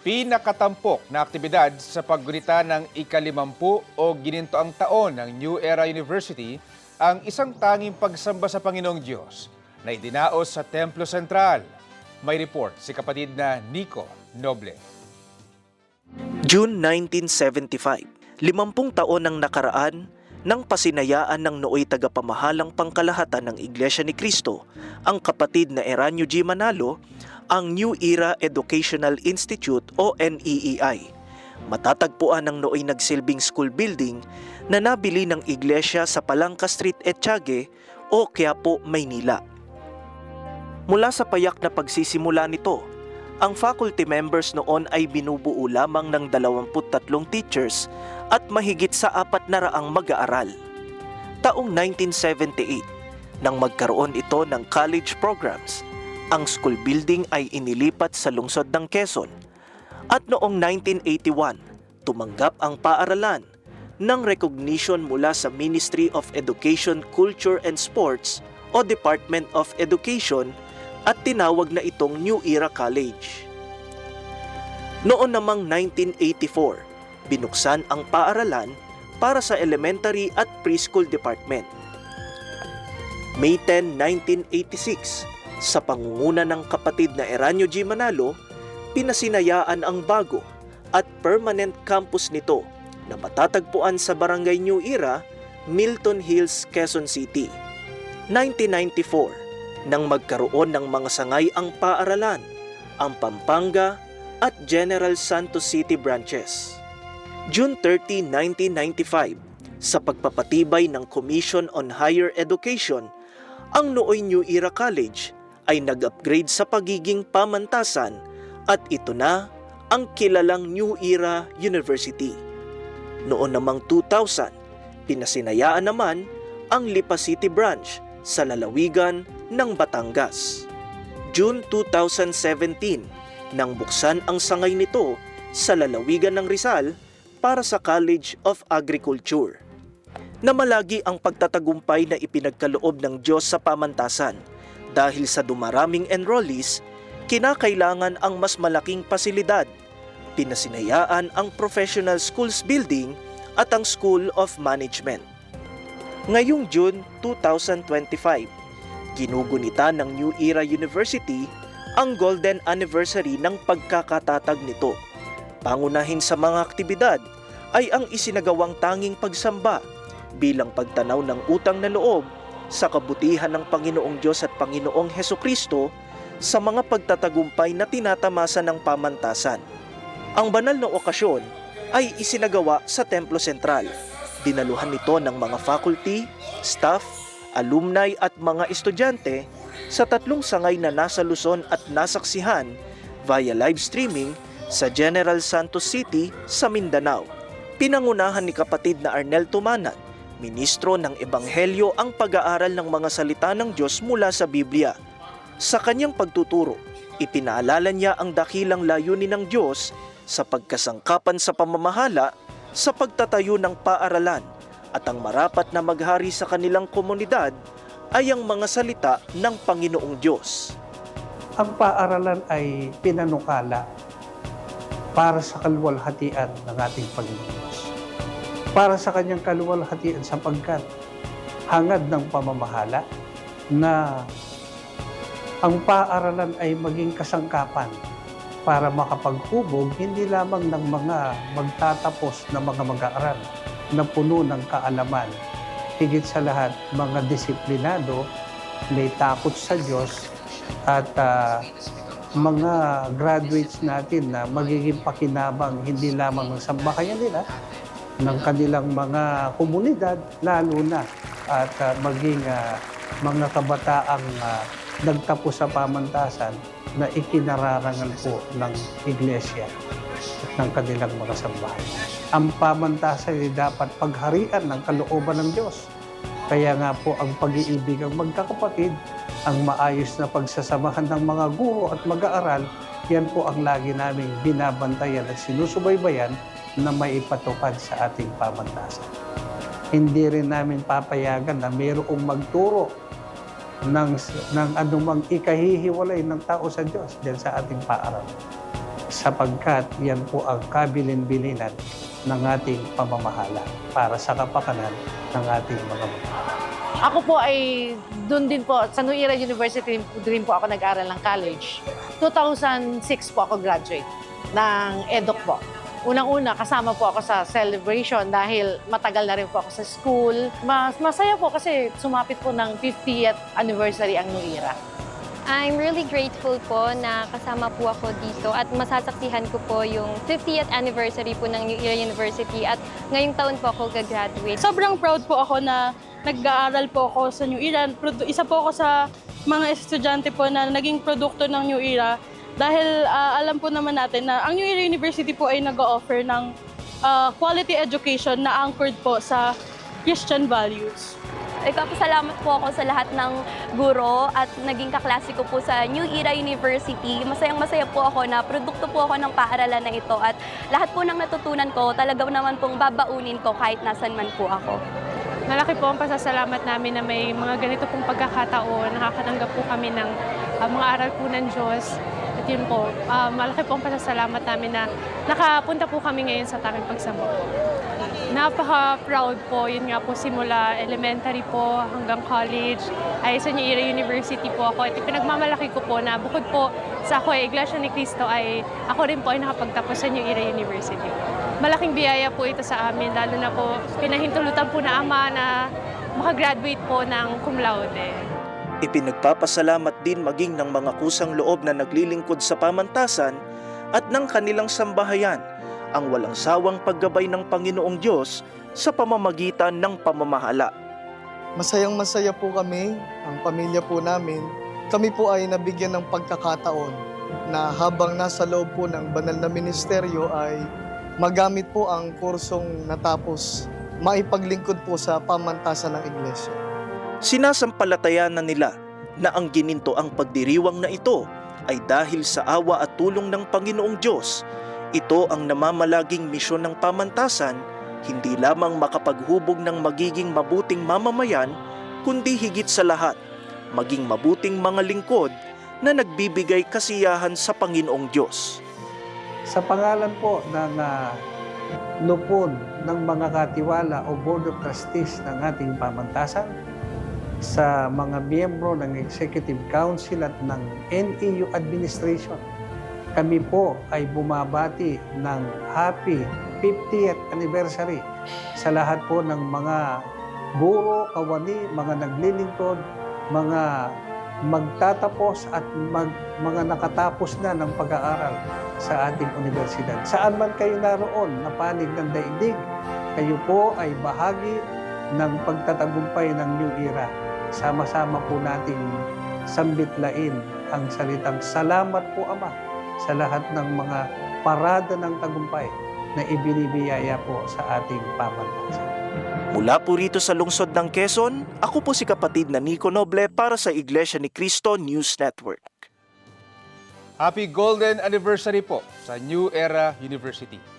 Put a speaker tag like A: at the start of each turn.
A: pinakatampok na aktibidad sa paggunita ng ikalimampu o ginintoang taon ng New Era University ang isang tanging pagsamba sa Panginoong Diyos na idinaos sa Templo Sentral. May report si kapatid na Nico Noble.
B: June 1975, limampung taon ang nakaraan nang pasinayaan ng nooy tagapamahalang pangkalahatan ng Iglesia ni Cristo, ang kapatid na Eranio G. Manalo, ang New Era Educational Institute o NEEI. Matatagpuan ng nooy nagsilbing school building na nabili ng iglesia sa Palangka Street, Etchage o Quiapo, Maynila. Mula sa payak na pagsisimula nito, ang faculty members noon ay binubuo lamang ng 23 teachers at mahigit sa apat na raang mag-aaral. Taong 1978, nang magkaroon ito ng college programs, ang school building ay inilipat sa lungsod ng Quezon. At noong 1981, tumanggap ang paaralan ng recognition mula sa Ministry of Education, Culture and Sports o Department of Education at tinawag na itong New Era College. Noon namang 1984, binuksan ang paaralan para sa elementary at preschool department. May 10, 1986, sa pangunguna ng kapatid na Eranio G. Manalo, pinasinayaan ang bago at permanent campus nito na matatagpuan sa Barangay New Era, Milton Hills, Quezon City. 1994, nang magkaroon ng mga sangay ang paaralan, ang Pampanga at General Santos City branches. June 30, 1995, sa pagpapatibay ng Commission on Higher Education, ang nooy New Era College ay nag-upgrade sa pagiging pamantasan at ito na ang kilalang New Era University. Noon namang 2000, pinasinayaan naman ang Lipa City branch sa lalawigan ng Batangas. June 2017, nang buksan ang sangay nito sa lalawigan ng Rizal para sa College of Agriculture. Namalagi ang pagtatagumpay na ipinagkaloob ng Diyos sa pamantasan dahil sa dumaraming enrollees, kinakailangan ang mas malaking pasilidad. Pinasinayaan ang Professional Schools Building at ang School of Management. Ngayong June 2025, ginugunita ng New Era University ang golden anniversary ng pagkakatatag nito. Pangunahin sa mga aktibidad ay ang isinagawang tanging pagsamba bilang pagtanaw ng utang na loob sa kabutihan ng Panginoong Diyos at Panginoong Heso Kristo sa mga pagtatagumpay na tinatamasa ng pamantasan. Ang banal na okasyon ay isinagawa sa Templo Sentral. Dinaluhan nito ng mga faculty, staff, alumni at mga estudyante sa tatlong sangay na nasa Luzon at nasaksihan via live streaming sa General Santos City sa Mindanao. Pinangunahan ni kapatid na Arnel Tumanan, ministro ng Ebanghelyo ang pag-aaral ng mga salita ng Diyos mula sa Biblia. Sa kanyang pagtuturo, ipinaalala niya ang dakilang layunin ng Diyos sa pagkasangkapan sa pamamahala sa pagtatayo ng paaralan at ang marapat na maghari sa kanilang komunidad ay ang mga salita ng Panginoong Diyos.
C: ang paaralan ay pinanukala para sa kaluwalhatian ng ating Panginoon. Para sa kanyang kaluwalhatian sapagkat hangad ng pamamahala na ang paaralan ay maging kasangkapan para makapaghubog hindi lamang ng mga magtatapos na mga mag-aaral na puno ng kaalaman. Higit sa lahat, mga disiplinado, may takot sa Diyos at ah, mga graduates natin na magiging pakinabang hindi lamang ng sambahayan nila, ng kanilang mga komunidad, lalo na at ah, maging ah, mga kabataang ah, nagtapos sa pamantasan na ikinararangal po ng iglesia at ng kanilang mga sambahan. Ang pamantasan ay dapat pagharian ng kalooban ng Diyos. Kaya nga po ang pag-iibig ang magkakapatid, ang maayos na pagsasamahan ng mga guro at mag-aaral, yan po ang lagi naming binabantayan at sinusubaybayan na may ipatupad sa ating pamantasan. Hindi rin namin papayagan na mayroong magturo ng, ng anumang ikahihiwalay ng tao sa Diyos dyan sa ating paaralan. sapagkat yan po ang kabilin-bilinan ng ating pamamahala para sa kapakanan ng ating mga mamamahala.
D: Ako po ay doon din po, sa Nuira University din po ako nag-aral ng college. 2006 po ako graduate ng EDOC po. Unang-una, kasama po ako sa celebration dahil matagal na rin po ako sa school. Mas masaya po kasi sumapit po ng 50th anniversary ang Nuira.
E: I'm really grateful po na kasama po ako dito at masasaksihan ko po yung 50th anniversary po ng New Era University at ngayong taon po ako gagraduate.
F: Sobrang proud po ako na nag-aaral po ako sa New Era. Isa po ako sa mga estudyante po na naging produkto ng New Era dahil ah, alam po naman natin na ang New Era University po ay nag-offer ng ah, quality education na anchored po sa Christian values.
G: Nagpapasalamat po ako sa lahat ng guro at naging kaklase ko po sa New Era University. Masayang masaya po ako na produkto po ako ng paaralan na ito at lahat po ng natutunan ko talaga naman pong babaunin ko kahit nasan man po ako.
H: Malaki po ang pasasalamat namin na may mga ganito pong pagkakataon. Nakakatanggap po kami ng ah, mga aral po ng Diyos. Yun po, ah, malaki po ang pasasalamat namin na nakapunta po kami ngayon sa tamang pagsamba po. Napaka-proud po, yun nga po simula elementary po hanggang college ay sa New University po ako. At pinagmamalaki ko po na bukod po sa ako ay Iglesia ni Cristo ay ako rin po ay nakapagtapos sa New University. Malaking biyaya po ito sa amin, lalo na po pinahintulutan po na ama na makagraduate po ng cum laude.
B: Ipinagpapasalamat din maging ng mga kusang loob na naglilingkod sa pamantasan at ng kanilang sambahayan ang walang sawang paggabay ng Panginoong Diyos sa pamamagitan ng pamamahala.
I: Masayang masaya po kami, ang pamilya po namin. Kami po ay nabigyan ng pagkakataon na habang nasa loob po ng banal na ministeryo ay magamit po ang kursong natapos, maipaglingkod po sa pamantasan ng iglesia.
B: Sinasampalatayanan nila na ang gininto ang pagdiriwang na ito ay dahil sa awa at tulong ng Panginoong Diyos. Ito ang namamalaging misyon ng pamantasan, hindi lamang makapaghubog ng magiging mabuting mamamayan, kundi higit sa lahat, maging mabuting mga lingkod na nagbibigay kasiyahan sa Panginoong Diyos.
C: Sa pangalan po ng ah, lupon ng mga katiwala o Board of Trustees ng ating pamantasan, sa mga miyembro ng Executive Council at ng NEU Administration, kami po ay bumabati ng happy 50th anniversary sa lahat po ng mga guro, kawani, mga naglilingkod, mga magtatapos at mag, mga nakatapos na ng pag-aaral sa ating universidad. Saan man kayo naroon na panig ng daigdig, kayo po ay bahagi ng pagtatagumpay ng New Era. Sama-sama po nating sambitlain ang salitang salamat po Ama sa lahat ng mga parada ng tagumpay na ibinibiyaya po sa ating pamantasan.
B: Mula po rito sa lungsod ng Quezon, ako po si kapatid na Nico Noble para sa Iglesia ni Cristo News Network.
A: Happy Golden Anniversary po sa New Era University.